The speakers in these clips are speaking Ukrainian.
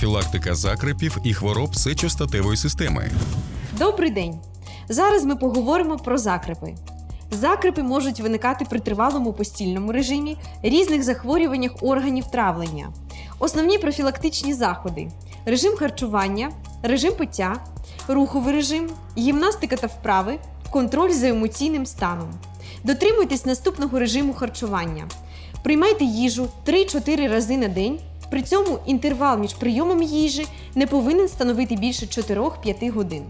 профілактика закрепів і хвороб сечостатевої системи, Добрий день! Зараз ми поговоримо про закрепи. Закрепи можуть виникати при тривалому постільному режимі, різних захворюваннях органів травлення. Основні профілактичні заходи: режим харчування, режим пиття, руховий режим, гімнастика та вправи, контроль за емоційним станом. Дотримуйтесь наступного режиму харчування. Приймайте їжу 3-4 рази на день. При цьому інтервал між прийомом їжі не повинен становити більше 4-5 годин.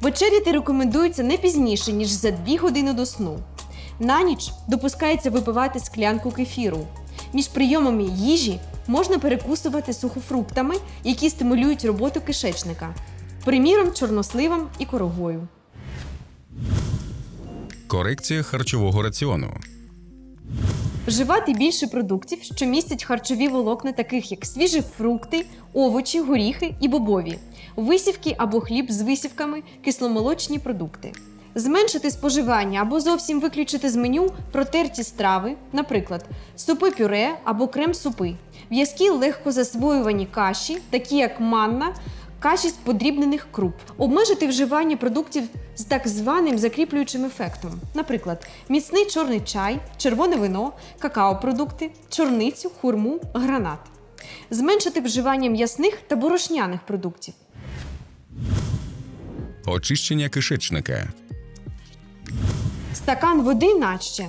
Вечеряти рекомендується не пізніше, ніж за 2 години до сну. На ніч допускається випивати склянку кефіру. Між прийомами їжі можна перекусувати сухофруктами, які стимулюють роботу кишечника, приміром, чорносливом і корогою. корекція харчового раціону, Вживати більше продуктів, що містять харчові волокна, таких як свіжі фрукти, овочі, горіхи і бобові, висівки або хліб з висівками, кисломолочні продукти. Зменшити споживання або зовсім виключити з меню протерті страви, наприклад, супи пюре або крем-супи, в'язкі легко засвоювані каші, такі як манна, каші з подрібнених круп, обмежити вживання продуктів з так званим закріплюючим ефектом, наприклад, міцний чорний чай, червоне вино, какао-продукти, чорницю, хурму, гранат. Зменшити вживання м'ясних та борошняних продуктів. очищення кишечника, Стакан води наче.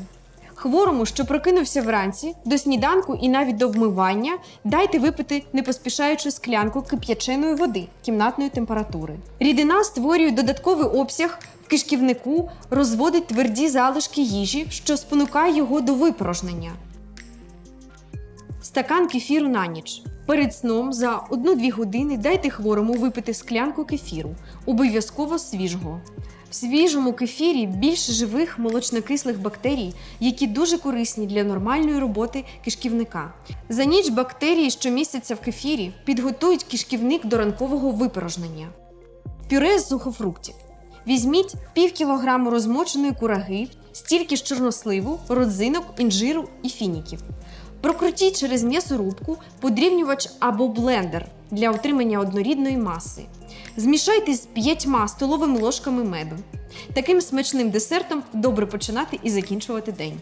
Хворому, що прокинувся вранці, до сніданку і навіть до вмивання, дайте випити не поспішаючи склянку кип'яченої води кімнатної температури. Рідина створює додатковий обсяг в кишківнику, розводить тверді залишки їжі, що спонукає його до випорожнення. Стакан кефіру на ніч. Перед сном за 1-2 години дайте хворому випити склянку кефіру, обов'язково свіжого. В свіжому кефірі більше живих молочнокислих бактерій, які дуже корисні для нормальної роботи кишківника. За ніч бактерії, що містяться в кефірі, підготують кишківник до ранкового випорожнення. Пюре з сухофруктів. Візьміть пів кілограму розмоченої кураги, стільки ж чорносливу, родзинок, інжиру і фініків. Прокрутіть через м'ясорубку, подрівнювач або блендер для отримання однорідної маси. Змішайте з 5 столовими ложками меду. Таким смачним десертом добре починати і закінчувати день.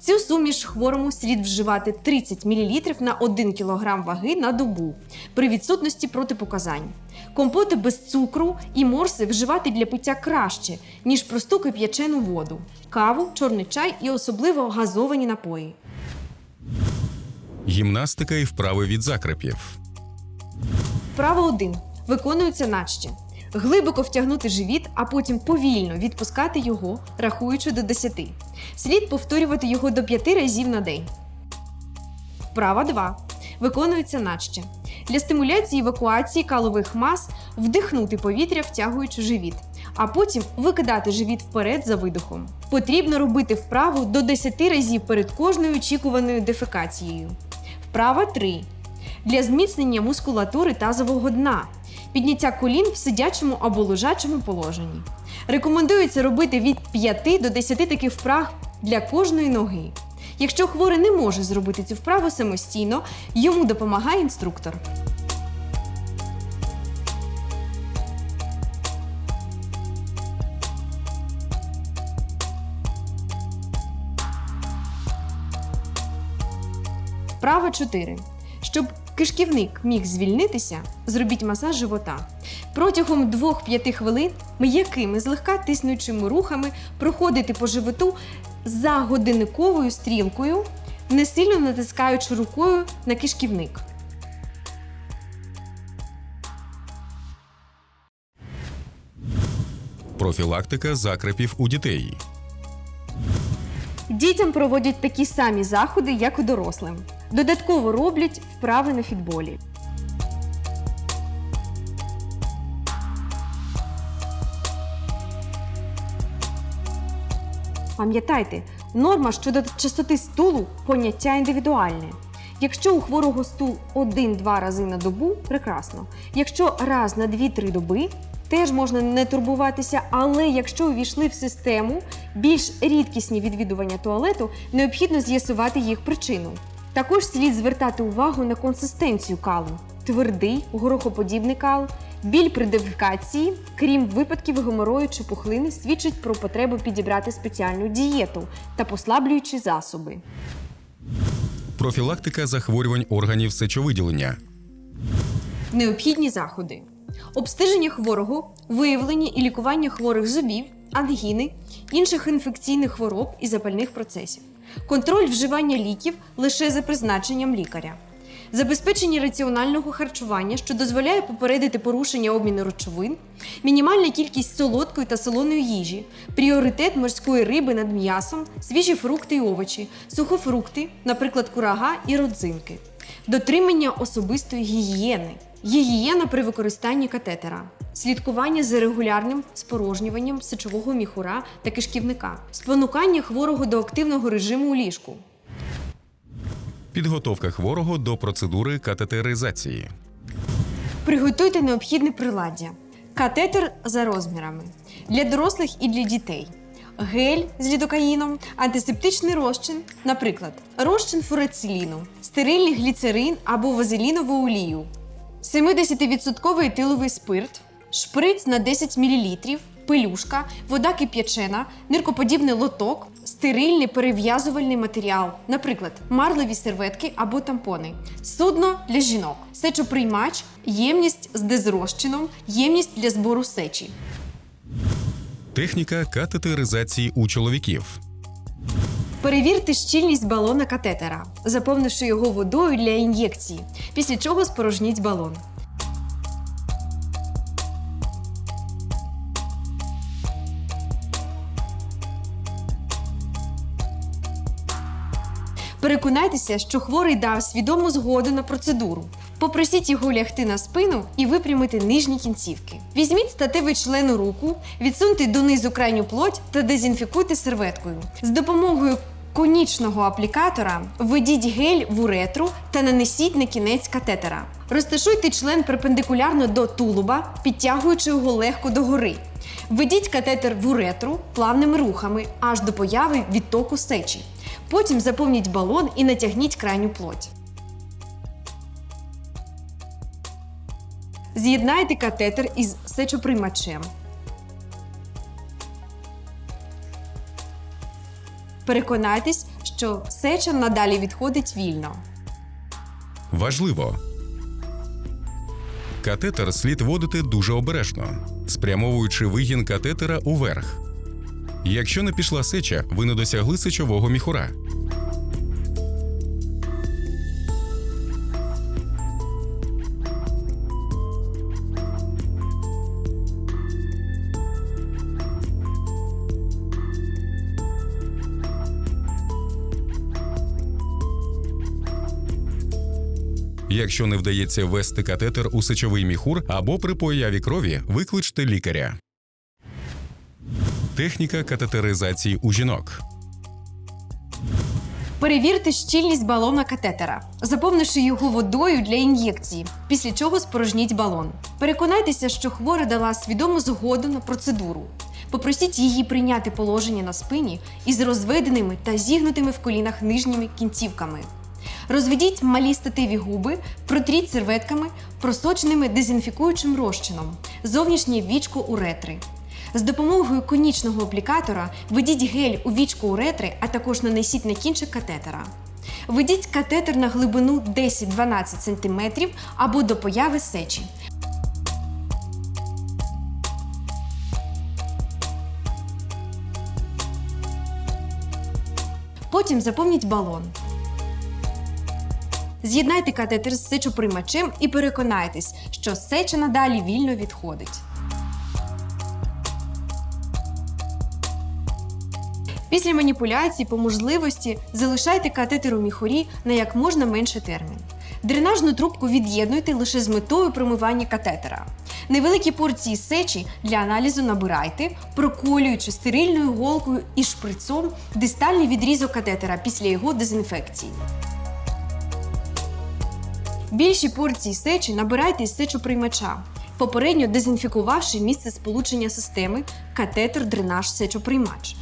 Цю суміш хворому слід вживати 30 мл на 1 кг ваги на добу при відсутності протипоказань. Компоти без цукру і морси вживати для пиття краще, ніж просту кип'ячену воду, каву, чорний чай і особливо газовані напої. гімнастика і вправи від закрепів, Вправа 1. Виконується наче. Глибоко втягнути живіт, а потім повільно відпускати його, рахуючи до 10. Слід повторювати його до 5 разів на день. Вправа 2. Виконується наче. Для стимуляції евакуації калових мас вдихнути повітря, втягуючи живіт, а потім викидати живіт вперед за видохом. Потрібно робити вправу до 10 разів перед кожною очікуваною дефекацією. Вправа 3 для зміцнення мускулатури тазового дна, підняття колін в сидячому або лежачому положенні. Рекомендується робити від 5 до 10 таких вправ для кожної ноги. Якщо хворий не може зробити цю вправу самостійно, йому допомагає інструктор. Вправа 4. Щоб кишківник міг звільнитися, зробіть масаж живота. Протягом 2-5 хвилин м'якими злегка тиснучими рухами проходити по животу за годинниковою стрілкою, не сильно натискаючи рукою на кишківник. профілактика закрепів у дітей, Дітям проводять такі самі заходи, як і дорослим. Додатково роблять вправи на фітболі. Пам'ятайте, норма щодо частоти стулу поняття індивідуальне. Якщо у хворого стул 1-2 рази на добу прекрасно. Якщо раз на 2-3 доби, теж можна не турбуватися, але якщо увійшли в систему більш рідкісні відвідування туалету, необхідно з'ясувати їх причину. Також слід звертати увагу на консистенцію калу. твердий горохоподібний кал, біль при дефекації, крім випадків геморою чи пухлини, свідчить про потребу підібрати спеціальну дієту та послаблюючі засоби. профілактика захворювань органів сечовиділення, Необхідні заходи: обстеження хворого, виявлення і лікування хворих зубів, ангіни, інших інфекційних хвороб і запальних процесів, контроль вживання ліків лише за призначенням лікаря, забезпечення раціонального харчування, що дозволяє попередити порушення обміну речовин, мінімальна кількість солодкої та солоної їжі, пріоритет морської риби над м'ясом, свіжі фрукти і овочі, сухофрукти, наприклад, курага і родзинки. Дотримання особистої гігієни, гігієна при використанні катетера, слідкування за регулярним спорожнюванням сечового міхура та кишківника, спонукання хворого до активного режиму у ліжку, підготовка хворого до процедури катетеризації, Приготуйте необхідне приладдя. Катетер за розмірами. Для дорослих і для дітей. Гель з лідокаїном, антисептичний розчин, наприклад, розчин фурациліну, стерильний гліцерин або вазелінову олію, 70% етиловий спирт, шприц на 10 мл, пелюшка, вода кип'ячена, ниркоподібний лоток, стерильний перев'язувальний матеріал, наприклад, марлеві серветки або тампони, судно для жінок, сечоприймач, ємність з дезрозчином, ємність для збору сечі. Техніка катетеризації у чоловіків, Перевірте щільність балона катетера, заповнивши його водою для ін'єкції, після чого спорожніть балон. Переконайтеся, що хворий дав свідому згоду на процедуру. Попросіть його лягти на спину і випрямити нижні кінцівки. Візьміть статевий член у руку, відсуньте донизу крайню плоть та дезінфікуйте серветкою. З допомогою конічного аплікатора введіть гель в уретру та нанесіть на кінець катетера. Розташуйте член перпендикулярно до тулуба, підтягуючи його легко догори. Введіть катетер в уретру плавними рухами аж до появи відтоку сечі. Потім заповніть балон і натягніть крайню плоть. З'єднайте катетер із сечоприймачем. Переконайтесь, що сеча надалі відходить вільно. Важливо. Катетер слід водити дуже обережно, спрямовуючи вигін катетера уверх. Якщо не пішла сеча, ви не досягли сечового міхура. Якщо не вдається ввести катетер у сечовий міхур або при появі крові, викличте лікаря. Техніка катетеризації у жінок. Перевірте щільність балона катетера, заповнивши його водою для ін'єкції, після чого спорожніть балон. Переконайтеся, що хвора дала свідому згоду на процедуру. Попросіть її прийняти положення на спині із розведеними та зігнутими в колінах нижніми кінцівками. Розведіть малі статеві губи, протріть серветками, просоченими дезінфікуючим розчином, зовнішнє вічко уретри. З допомогою конічного аплікатора введіть гель у вічко уретри, а також нанесіть на кінчик катетера. Введіть катетер на глибину 10-12 см або до появи сечі. Потім заповніть балон. З'єднайте катетер з сечоприймачем і переконайтесь, що сеча надалі вільно відходить. Після маніпуляцій по можливості залишайте катетер у міхурі на як можна менший термін. Дренажну трубку від'єднуйте лише з метою промивання катетера. Невеликі порції сечі для аналізу набирайте, проколюючи стерильною голкою і шприцом дистальний відрізок катетера після його дезінфекції. Більші порції сечі набирайте із сечоприймача, попередньо дезінфікувавши місце сполучення системи катетер дренаж сечоприймач.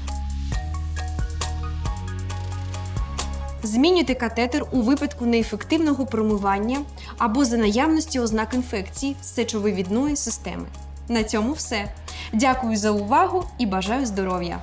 Змінюйте катетер у випадку неефективного промивання або за наявності ознак інфекції сечовивідної системи. На цьому все. Дякую за увагу і бажаю здоров'я!